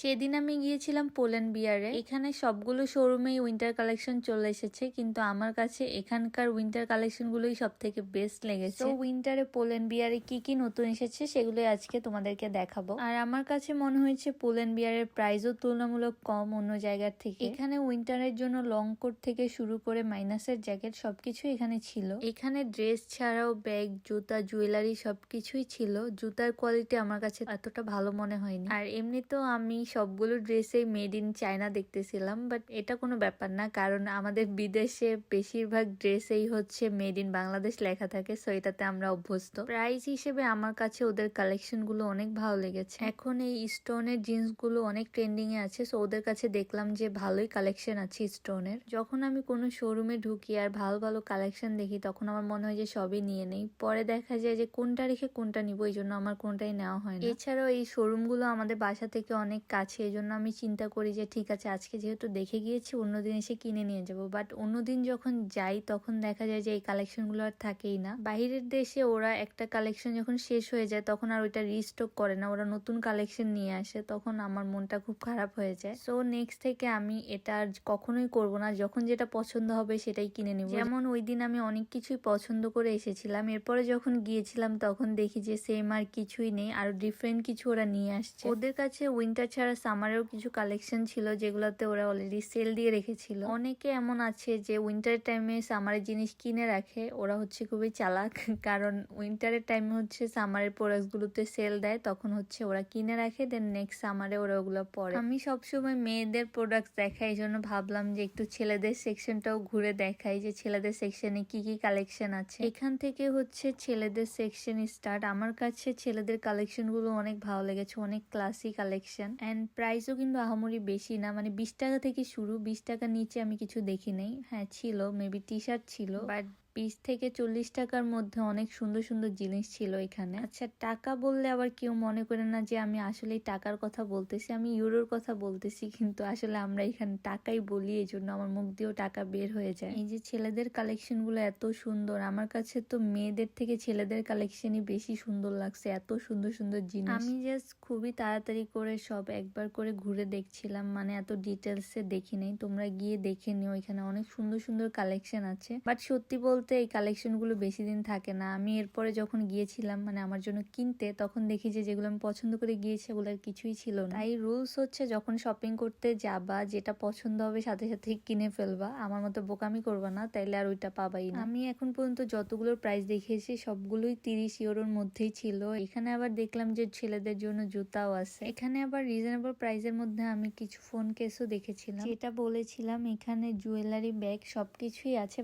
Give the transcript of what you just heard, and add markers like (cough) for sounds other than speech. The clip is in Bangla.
সেদিন আমি গিয়েছিলাম পোল্যান্ড বিয়ারে। এখানে সবগুলো শোরুমেই উইন্টার কালেকশন চলে এসেছে কিন্তু আমার কাছে এখানকার উইন্টার কালেকশন গুলোই সব থেকে বেস্ট লেগেছে। তো উইন্টারে পোল্যান্ড বিয়ারে কি কি নতুন এসেছে সেগুলো আজকে তোমাদেরকে দেখাবো। আর আমার কাছে মনে হয়েছে পোল্যান্ড বিয়ারের প্রাইসও তুলনামূলক কম অন্য জায়গার থেকে। এখানে উইন্টারের জন্য লং কোট থেকে শুরু করে মাইনাসের জ্যাকেট সবকিছু এখানে ছিল। এখানে ড্রেস ছাড়াও ব্যাগ জুতা জুয়েলারি সবকিছুই ছিল। জুতার কোয়ালিটি আমার কাছে এতটা ভালো মনে হয়নি। আর এমনিতেও আমি সবগুলো ড্রেসেই মেড ইন চায়না দেখতেছিলাম বাট এটা কোনো ব্যাপার না, কারণ আমাদের বিদেশে বেশিরভাগ ড্রেসেই হচ্ছে মেড ইন বাংলাদেশ লেখা থাকে সো এটাতে আমরা অভ্যস্ত। প্রাইস হিসেবে আমার কাছে ওদের কালেকশনগুলো অনেক ভালো লেগেছে। এখন এই স্টোনের জিন্সগুলো অনেক ট্রেন্ডিং এ আছে সো ওদের কাছে দেখলাম যে ভালোই কালেকশন আছে স্টোনের যখন আমি কোনো শোরুমে ঢুকি আর ভালো ভালো কালেকশন দেখি, তখন আমার মনে হয় যে সবই নিয়ে নেই। পরে দেখা যায় যে কোনটা রেখে কোনটা নিবো, এই জন্য আমার কোনটাই নেওয়া হয় না। এছাড়াও এই শোরুমগুলো আমাদের বাসা থেকে অনেক কাছে এই জন্য আমি চিন্তা করি যে, ঠিক আছে, আজকে যেহেতু দেখে গিয়েছি, অন্যদিন এসে কিনে নিয়ে যাব। বাট অন্যদিন যখন যাই, তখন দেখা যায় যে, এই কালেকশনগুলো আর থাকেই না। বাইরের দেশে ওরা একটা কালেকশন যখন শেষ হয়ে যায়, তখন আর ওইটা রিস্টক করে না। ওরা নতুন কালেকশন নিয়ে আসে, তখন আমার মনটা খুব খারাপ হয়ে যায়। সো নেক্সট থেকে আমি এটা আর কখনোই করব না। যখন যেটা পছন্দ হবে, সেটাই কিনে নিব। যেমন ওই দিন আমি অনেক কিছুই পছন্দ করে এসেছিলাম। এরপরে যখন গিয়েছিলাম, তখন দেখি যে সেম আর কিছুই নেই। আর ডিফারেন্ট কিছু ওরা নিয়ে আসছে। ওদের কাছে উইন্টার ছাড়া সামারেও কিছু কালেকশন ছিল যেগুলোতে ওরা অলরেডি সেল দিয়ে রেখেছিল। অনেকে এমন আছে যে উইন্টার টাইমে সামারের জিনিস কিনে রাখে, ওরা হচ্ছে খুবই চালাক। (laughs) কারণ উইন্টারের টাইমে হচ্ছে সামারের প্রোডাক্টগুলোতে সেল দেয়, তখন হচ্ছে ওরা কিনে রাখে দেন নেক্সট সামারে ওরা ওগুলো পরে। আমি সবসময় মেয়েদের প্রোডাক্ট দেখাই জন্য ভাবলাম যে একটু ছেলেদের সেকশনটাও ঘুরে দেখাই যে ছেলেদের সেকশনে কি কি কালেকশন আছে। এখান থেকে হচ্ছে ছেলেদের সেকশন স্টার্ট আমার কাছে ছেলেদের কালেকশনগুলো অনেক ভালো লেগেছে, অনেক ক্লাসি কালেকশন অ্যান্ড প্রাইসও কিন্তু আহামরি বেশি না। মানে বিশ টাকা থেকে শুরু, বিশ টাকা নিচে আমি কিছু দেখি নাই হ্যাঁ ছিল মেবি টি শার্ট ছিল। বাট বিশ থেকে চল্লিশ টাকার মধ্যে অনেক সুন্দর সুন্দর জিনিস ছিল এখানে। আচ্ছা টাকা বললে আবার কেউ মনে করে না যে আমি আসলে টাকার কথা বলতেছি, আমি ইউরোর কথা বলতেছি, কিন্তু আসলে আমরা এখানে টাকাই বলি এই জন্য আমার মুখ দিয়েও টাকা বের হয়ে যায়। এই যে ছেলেদের কালেকশনগুলো এত সুন্দর, আমার কাছে তো মেয়েদের থেকে ছেলেদের কালেকশনই বেশি সুন্দর লাগছে, এত সুন্দর সুন্দর জিনিস। আমি জাস্ট খুবই তাড়াতাড়ি করে সব একবার করে ঘুরে দেখছিলাম মানে এত ডিটেলসে দেখি নাই তোমরা গিয়ে দেখে নিও, এখানে অনেক সুন্দর সুন্দর কালেকশন আছে। বাট সত্যি বলতে এই কালেকশনগুলো বেশি দিন থাকে না। আমি এরপরে যখন গিয়েছিলাম মানে আমার জন্য কিনতে, তখন দেখি যে যেগুলো আমি পছন্দ করে গিয়েছি ওগুলোর কিছুই ছিল না। তাই রুলস হচ্ছে যখন শপিং করতে যাবা, যেটা পছন্দ হবে সাথে সাথে কিনে ফেলবা। আমার মতো বোকামি করবা না, তাইলে আর ওইটা পাবাই না। আমি এখন পর্যন্ত যতগুলোর প্রাইস দেখিয়েছি, সবগুলোই তিরিশ ইউরোর মধ্যেই ছিল। এখানে আবার দেখলাম যে ছেলেদের জন্য জুতাও আছে। এখানে আবার রিজনেবল প্রাইসের মধ্যে আমি কিছু ফোন কেসও দেখেছিলাম। যেটা বলেছিলাম, এখানে জুয়েলারি ব্যাগ সবকিছুই আছে।